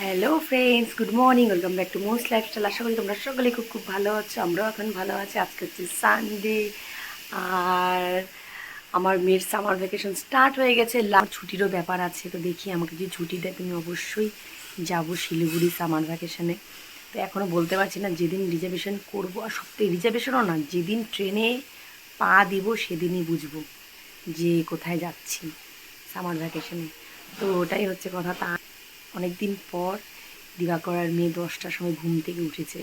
Hello friends good morning welcome back to most lifestyle আশা করি তোমরা সকলে খুব খুব ভালো আছো। আমরাও এখন ভালো আছি। আজকে হচ্ছে সানডে আর আমার মেয়ের সামার ভ্যাকেশন স্টার্ট হয়ে গেছে। লাস্ট ছুটিরও ব্যাপার আছে। তো দেখি আমাকে যদি ছুটি দেয় তুমি অবশ্যই যাব শিলিগুড়ি সামার ভ্যাকেশনে তো এখনও বলতে পারছি না যেদিন রিজার্ভেশন করব। আর সত্যি রিজার্ভেশনও না, যেদিন ট্রেনে পা দিব সেদিনই বুঝব যে কোথায় যাচ্ছি সামার ভ্যাকেশনে তো ওটাই হচ্ছে কথা। তা অনেক দিন পর দিবাকর আর মেয়ে দশটার সময় ঘুম থেকে উঠেছে।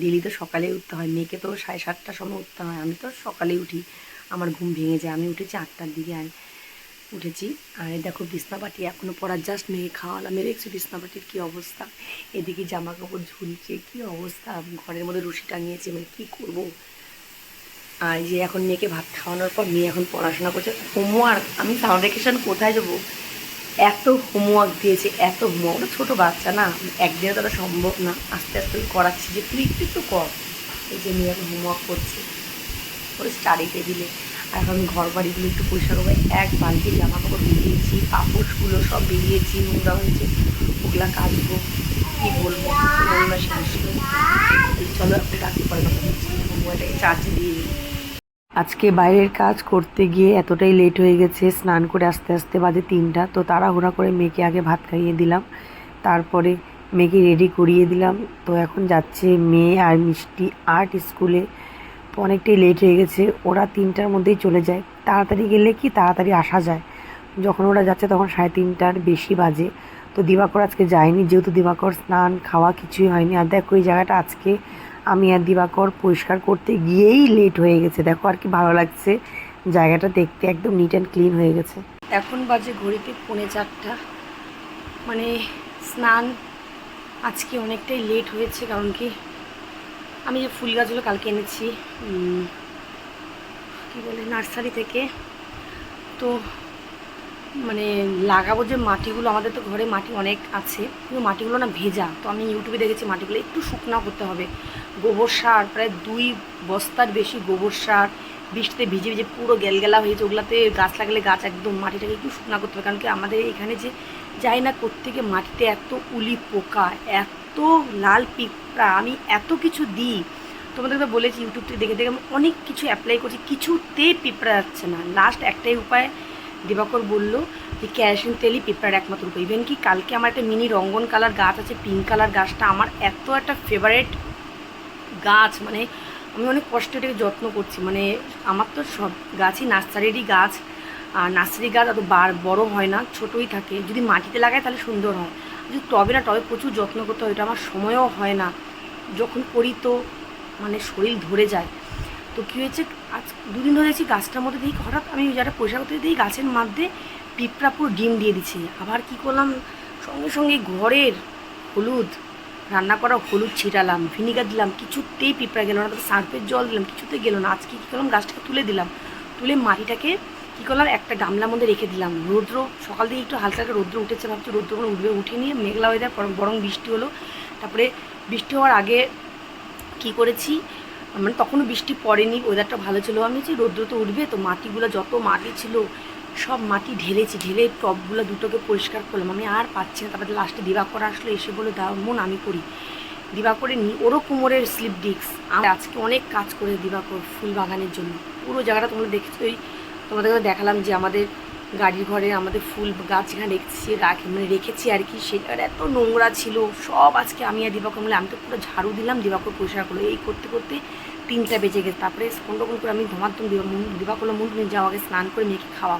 ডেলি তো সকালে উঠতে হয়, মেয়েকে তো সাড়ে সাতটার সময় উঠতে হয়, আমি তো সকালে উঠি। আমার ঘুম ভেঙে যায়, আমি উঠেছি আটটার দিকে আর উঠেছি। আর দেখো বিছনাপাটি এখনও পড়ার জাস্ট মেয়ে খাওয়ালাম দেখছি বিছনাপাটির কী অবস্থা? এদিকে জামা কাপড় ঝুলছে, কী অবস্থা? ঘরের মধ্যে রশি টাঙিয়েছে মানে কী করব? আর যে এখন মেয়েকে ভাত খাওয়ানোর পর মেয়ে এখন পড়াশোনা করছে, হোমওয়ার্ক, আমি ভ্যাকেশন কোথায় যাব এত হোমওয়ার্ক দিয়েছে, এত হোমওয়ার্ক ওটা ছোটো বাচ্চা না, একদিনে তো সম্ভব না। আস্তে আস্তে করাচ্ছি যে, তুই একটু একটু কর। এই যে মেয়ে এখন হোমওয়ার্ক করছে। ওর স্টাডি টেবিলে আর এখন ঘর বাড়িগুলো একটু পরিষ্কার করব। এক বালতি জামা কাপড় বেরিয়েছি পাপড়গুলো সব বেরিয়েছি, নোংরা হয়েছে। ওগুলা কাচবো। কী বলব? নোংরা শেষ চলো আপনি রাখতে পরে কথা বলছি। মোবাইলটাকে চার্জে দিয়ে দিই। আজকে বাইরের কাজ করতে গিয়ে এতটাই লেট হয়ে গেছে, স্নান করে আস্তে আস্তে বাজে তিনটা, তো তাড়াহুড়া করে মেয়েকে আগে ভাত খাইয়ে দিলাম, তারপরে মেয়েকে রেডি করিয়ে দিলাম, তো এখন যাচ্ছে মেয়ে আর মিষ্টি আর্ট স্কুলে তো অনেকটাই লেট হয়ে গেছে, ওরা তিনটার মধ্যেই চলে যায়, তাড়াতাড়ি গেলে কি তাড়াতাড়ি আসা যায়, যখন ওরা যাচ্ছে তখন সাড়ে তিনটার বেশি বাজে, তো দিবাকর আজকে যায়নি, যেহেতু দিবাকর স্নান খাওয়া কিছুই হয়নি, আর দেখো এই জায়গাটা আজকে আমি আর দিবাকর পরিষ্কার করতে গিয়েই লেট হয়ে গেছে। দেখো আর কি ভালো লাগছে। জায়গাটা দেখতে একদম নিট অ্যান্ড ক্লিন হয়ে গেছে। এখন বাজে ঘড়িতে পৌনে চারটা। মানে স্নান আজকে অনেকটাই লেট হয়েছে, কারণ কি আমি যে ফুল গাছগুলো কালকে এনেছি কি বলে, নার্সারি থেকে, তো মানে লাগাবো যে মাটিগুলো, আমাদের তো ঘরে মাটি অনেক আছে, কিন্তু মাটিগুলো না ভেজা। তো আমি ইউটিউবে দেখেছি মাটিগুলো একটু শুকনা করতে হবে। গোবর সার, প্রায় দুই বস্তার বেশি গোবর সার বৃষ্টিতে ভিজে ভিজে পুরো গেলগেলা হয়েছে ওগুলাতে গাছ লাগালে গাছ একদম মাটিটাকে একটু শুকনা করতে হবে, কারণ কি আমাদের এখানে যে যাই না কোত্থেকে মাটিতে এত উলি পোকা, এত লাল পিঁপড়া, আমি এত কিছু দিই। তোমাদের তো বলেছি ইউটিউব থেকে দেখে দেখে আমি অনেক কিছু অ্যাপ্লাই করছি, কিছুতে পিঁপড়া যাচ্ছে না। লাস্ট একটাই উপায় দিবাকর বলল যে ক্যারাসিন তেলই পেপার একমাত্র উপায়। ইভেন কি কালকে আমার একটা মিনি রঙ্গন কালার গাছ আছে, পিঙ্ক কালার গাছটা আমার এত একটা ফেভারেট গাছ মানে আমি অনেক কষ্ট এটাকে যত্ন করছি। মানে আমার তো সব গাছই নার্সারিরই গাছ, আর নার্সারি গাছ অত বার বড় হয় না, ছোটোই থাকে। যদি মাটিতে লাগায় তাহলে সুন্দর হয়। যদি টবে না, টবে প্রচুর যত্ন করতে হয়, এটা আমার সময়ও হয় না। যখন করি তো মানে শরীর ধরে যায়। তো কী হয়েছে? আজ দুদিন ধরে দেখছি গাছটার মধ্যে দেখি হঠাৎ আমি যারা পয়সা করতে দিই গাছের মধ্যে পিঁপড়া পুরো ডিম দিয়ে দিচ্ছে। আবার কি করলাম? সঙ্গে সঙ্গে ঘরের হলুদ, রান্না করা হলুদ ছিটালাম, ভিনিগার দিলাম, কিছুতেই পিঁপড়া গেল না, তারপর সার্ফের জল দিলাম, কিছুতেই গেলো না। আজকে কী করলাম? গাছটাকে তুলে দিলাম। তুলে মাটিটাকে কী করলাম? একটা গামলার মধ্যে রেখে দিলাম। রৌদ্র, সকাল থেকে একটু হালকা হালকা রৌদ্র উঠেছে, ভাবছি রৌদ্র কোনো উঠবে উঠে নিয়ে মেঘলা হয়ে ওয়েদার বরং বৃষ্টি হলো। তারপরে বৃষ্টি হওয়ার আগে কী করেছি? মানে তখনও বৃষ্টি পড়েনি ওয়েদারটা ভালো ছিল। আমি যে রৌদ্র তো উঠবে, তো মাটিগুলো যত মাটি ছিল, সব মাটি ঢেলেছি, ঢেলে টবগুলো দুটোকে পরিষ্কার করলাম। আমি আর পাচ্ছি না, তারপরে লাস্টে দিবাকর আসলো, এসে বলে দাও, মন, আমি করি। দিবাকরে নি, ওরও কোমরের স্লিপ ডিস্ক আমি আজকে অনেক কাজ করে দিবাকর ফুল বাগানের জন্য। পুরো জায়গাটা তোমরা দেখছোই তোমাদেরকে দেখালাম যে আমাদের গাড়ির ঘরে আমাদের ফুল গাছ এখানে রেখেছি, রাখি মানে রেখেছি আর কি। সেটা এত নোংরা ছিল, সব আজকে আমি আর দিবাকর মিলে, আমি তো পুরো ঝাড়ু দিলাম, দিবাকর পরিষ্কার করল। এই করতে করতে তিনটা বেজে গেছে। তারপরে কোন রকম করে আমি ধমাত্ম দিবাকর মুখ নিয়ে যাওয়া আগে স্নান করে মেয়েকে খাওয়া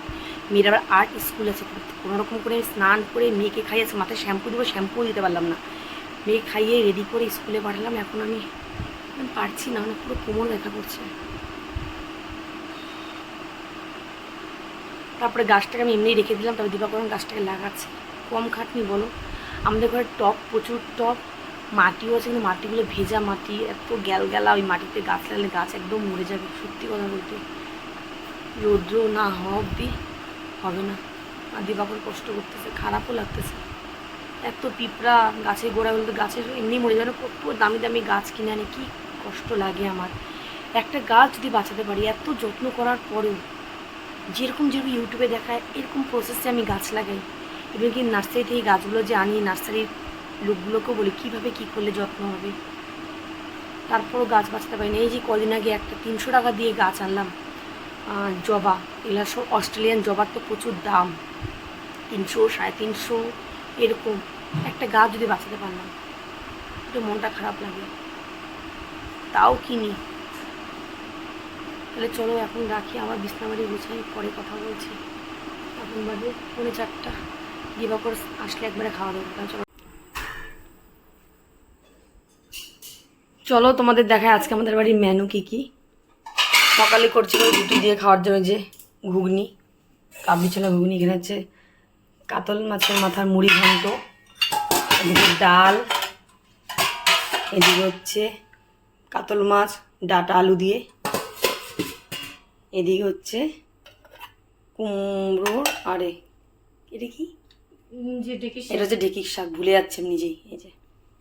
মেয়ের আবার আর্ট স্কুল আছে কোনো রকম করে স্নান করে মেয়েকে খাইয়েছি মাথায় শ্যাম্পু দিব শ্যাম্পুও দিতে পারলাম না। মেয়ে খাইয়ে রেডি করে স্কুলে পাঠালাম। এখন আমি পারছি না মানে পুরো কোমর ব্যথা করছে। তারপরে গাছটাকে আমি এমনি রেখে দিলাম তারপর দিবাকরণ গাছটাকে লাগাচ্ছে। কম খাটনি বলো। আমাদের ঘরে টপ প্রচুর টপ মাটিও আছে, কিন্তু মাটিগুলো ভেজা মাটি, এত গ্যাল গেলা ওই মাটিতে গাছ লাগলে গাছ একদম মরে যাবে, সত্যি কথা বলতে। রৌদ্র না হওয়া অব্দি হবে না। আর দিবাকর কষ্ট করতেছে, খারাপও লাগতেছে। এত পিঁপড়া গাছের গোড়া বলতে গাছের এমনি মরে যাবে কত দামি দামি গাছ কিনে আনে, কি কষ্ট লাগে আমার। একটা গাছ যদি বাঁচাতে পারি, এত যত্ন করার পরেও যেরকম যেরকম ইউটিউবে দেখায়, এরকম প্রসেসে আমি গাছ লাগাই। এবং কি নার্সারি থেকে গাছগুলো যে আনি নার্সারির লোকগুলোকেও বলি, কীভাবে কী করলে যত্ন হবে? তারপরও গাছ বাঁচতে পারিনি এই যে কদিন আগে একটা তিনশো টাকা দিয়ে গাছ আনলাম জবা। এগুলো সব অস্ট্রেলিয়ান জবার তো প্রচুর দাম। তিনশো, সাড়ে তিনশো, এরকম। একটা গাছ যদি বাঁচাতে পারলাম, একটু মনটা খারাপ লাগে তাও কিনি। তাহলে চলো এখন রাখি, আমার বিছনাবাড়ি গুছাই, পরে কথা বলছি। এখন বাজে পৌনে চারটা। দিবাকর আসলে একবারে খাওয়া দাওয়া চলো। চলো, তোমাদের দেখায় আজকে আমাদের বাড়ির মেনু কি কি। সকালে করছিল রুটি দিয়ে খাওয়ার জন্য যে ঘুগনি, কাবলি ছোলা ঘুগনি, এখানে হচ্ছে কাতল মাছের মাথার মুড়ি ঘন্ট, এদিকে ডাল, এদিকে হচ্ছে কাতল মাছ, ডাটা আলু দিয়ে। এদিকে হচ্ছে কুমড়ো আরে এটা কি? এটা হচ্ছে ঢেকির শাক ভুলে যাচ্ছে নিজেই এই যে।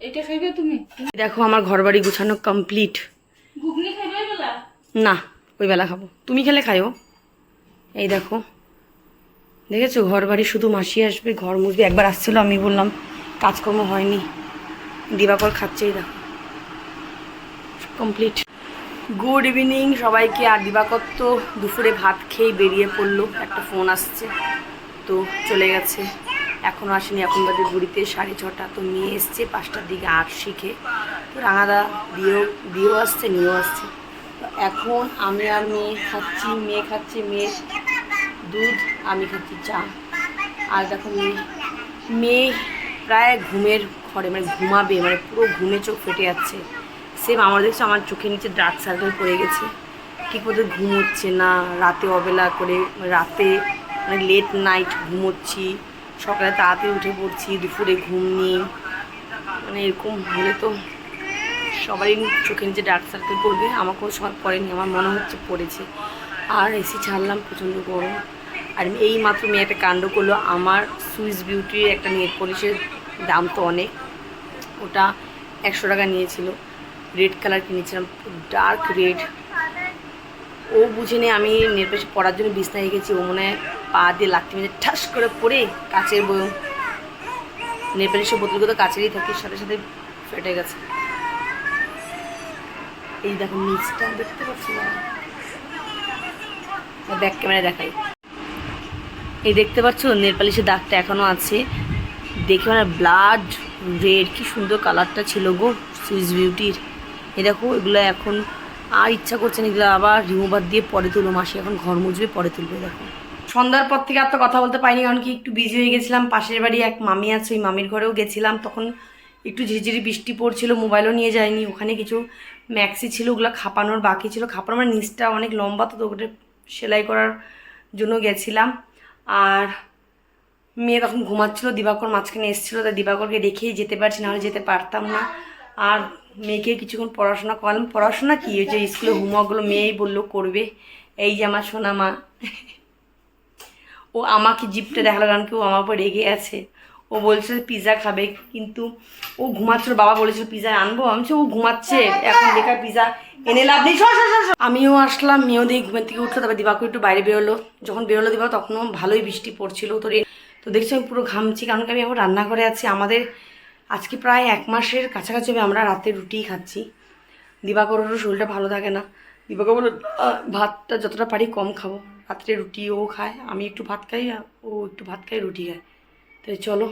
এটা খাইবে তুমি? দেখো আমার ঘর বাড়ি গুছানো কমপ্লিট ঘুগনি খাইবে বেলা? না ওই বেলা খাব। তুমি খেলে খাইও। এই দেখো। দেখেছ ঘর বাড়ি শুধু মাসি আসবে ঘর মুছবে। একবার আসছিল আমি বললাম কাজকর্ম হয়নি। দিবাকর খাচ্ছেই দেখো। কমপ্লিট গুড ইভিনিং সবাইকে। আর দিবাকর তো দুপুরে ভাত খেয়ে বেরিয়ে পড়ল। একটা ফোন আসছে। তো চলে গেছে। এখনও আসেনি এখন বাজে ঘুরিতে সাড়ে ছটা। তো মেয়ে এসছে পাঁচটার দিকে আর্ট শিখে। তো রাঙাদা দিয়েও দিয়েও আসছে, নিয়েও আসছে। তো এখন আমি আর মেয়ে খাচ্ছি, মেয়ে খাচ্ছে মেয়ের দুধ, আমি খাচ্ছি চা। আর দেখো মেয়ে মেয়ে প্রায় ঘুমের ঘরে মানে ঘুমাবে মানে পুরো ঘুমে চোখ ফেটে যাচ্ছে। সেম আমার দেখছ আমার চোখের নিচে ডার্ক সার্কেল পড়ে গেছে। ঠিক মতো ঘুম হচ্ছে না, রাতে অবেলা করে রাতে মানে লেট নাইট ঘুমোচ্ছি, সকালে তাড়াতাড়ি উঠে পড়ছি, দুপুরে ঘুম নেই। মানে এরকম হলে তো সবারই চোখের নিচে ডার্ক সার্কেল পড়বে, আমাকেও সব পড়েনি, আমার মনে হচ্ছে পড়েছে। আর এসি ছাড়লাম, প্রচণ্ড গরম। আর এই মাত্র মেয়ে একটা কাণ্ড করল, আমার সুইস বিউটির একটা নেট পলিশের দাম তো অনেক। ওটা একশো টাকা নিয়েছিল। রেড কালার কিনেছিলাম ডার্ক রেড ও বুঝে নিয়ে আমি পলিশ পড়ার জন্য বিছনায় গেছি, ও মনে পা দিয়ে লাঠি মেঝে ঠাস করে পড়ে কাচের বয়ম নেট পলিশের বোতলগুলো কাছেরই থাকে, সাথে সাথে ফেটে গেছে। এই দেখো নিচটা দেখতে পাচ্ছি না। ব্যাক ক্যামেরা দেখাই। এই দেখতে পাচ্ছ নেল পালিশের দাগটা এখনও আছে। দেখে মানে ব্লাড রেড কি সুন্দর কালারটা ছিল গো সুইস বিউটির এই দেখো, এগুলো এখন আর ইচ্ছা করছে না, এগুলো আবার রিমুভার দিয়ে পরে তুলো মাসি এখন ঘর মুজবে পরে তুলবে, দেখো। সন্ধ্যার পর থেকে আর তো কথা বলতে পারিনি, কারণ কি একটু বিজি হয়ে গেছিলাম। পাশের বাড়ি এক মামি আছে, ওই মামির ঘরেও গেছিলাম। তখন একটু ঝিরিঝিরি বৃষ্টি পড়ছিল মোবাইলও নিয়ে যায়নি। ওখানে কিছু ম্যাক্সি ছিল, ওগুলো খাপানোর বাকি ছিল। খাপানোর মানে নিচটা অনেক লম্বা, তো ওটা সেলাই করার জন্য গেছিলাম। আর মেয়ে তখন ঘুমাচ্ছিল, দিবাকর মাঝখানে এসেছিল, তাই দিবাকরকে রেখেই যেতে পারছি, নাহলে যেতে পারতাম না। আর মেয়েকে কিছুক্ষণ পড়াশোনা করলাম। পড়াশোনা কি? যে স্কুলে হোমওয়ার্কগুলো মেয়েই বলল, করবে। এই যে আমার সোনা মা ও আমাকে জিপটা দেখাল কারণ কি ও আমার উপর রেগে আছে। ও বলছে পিৎজা খাবে, কিন্তু ও ঘুমাচ্ছিল, বাবা বলেছিল পিৎজা আনব। আমি ও ঘুমাচ্ছে, এখন বেকার পিৎজা এনে লাভ নেই। আমিও আসলাম, মেয়েও দিয়ে ঘুমের থেকে উঠল, তারপর দিবাকু একটু বাইরে বেরোলো। যখন বেরোলো দিবা তখনও ভালোই বৃষ্টি পড়ছিল। তো তো দেখছি আমি পুরো ঘামছি, কারণ কি আমি এখন রান্নাঘরে আছি। আমাদের আজকে প্রায় এক মাসের কাছাকাছি হবে, আমরা রাতে রুটিই খাচ্ছি। দিবাকরেরও শরীরটা ভালো থাকে না। দিবাকর বলল ভাতটা যতটা পারি কম খাব। রাত্রে রুটি ও খায়, আমি একটু ভাত খাই ও একটু ভাত খাই রুটি খায়। তাই চলো।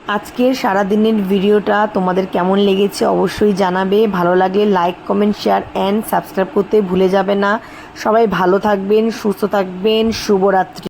আজকের সারাদিনের ভিডিওটা তোমাদের কেমন লেগেছে অবশ্যই জানাবে। ভালো লাগলে like comment share and subscribe করতে ভুলে যাবে না। সবাই ভালো থাকবেন, সুস্থ থাকবেন, শুভরাত্রি।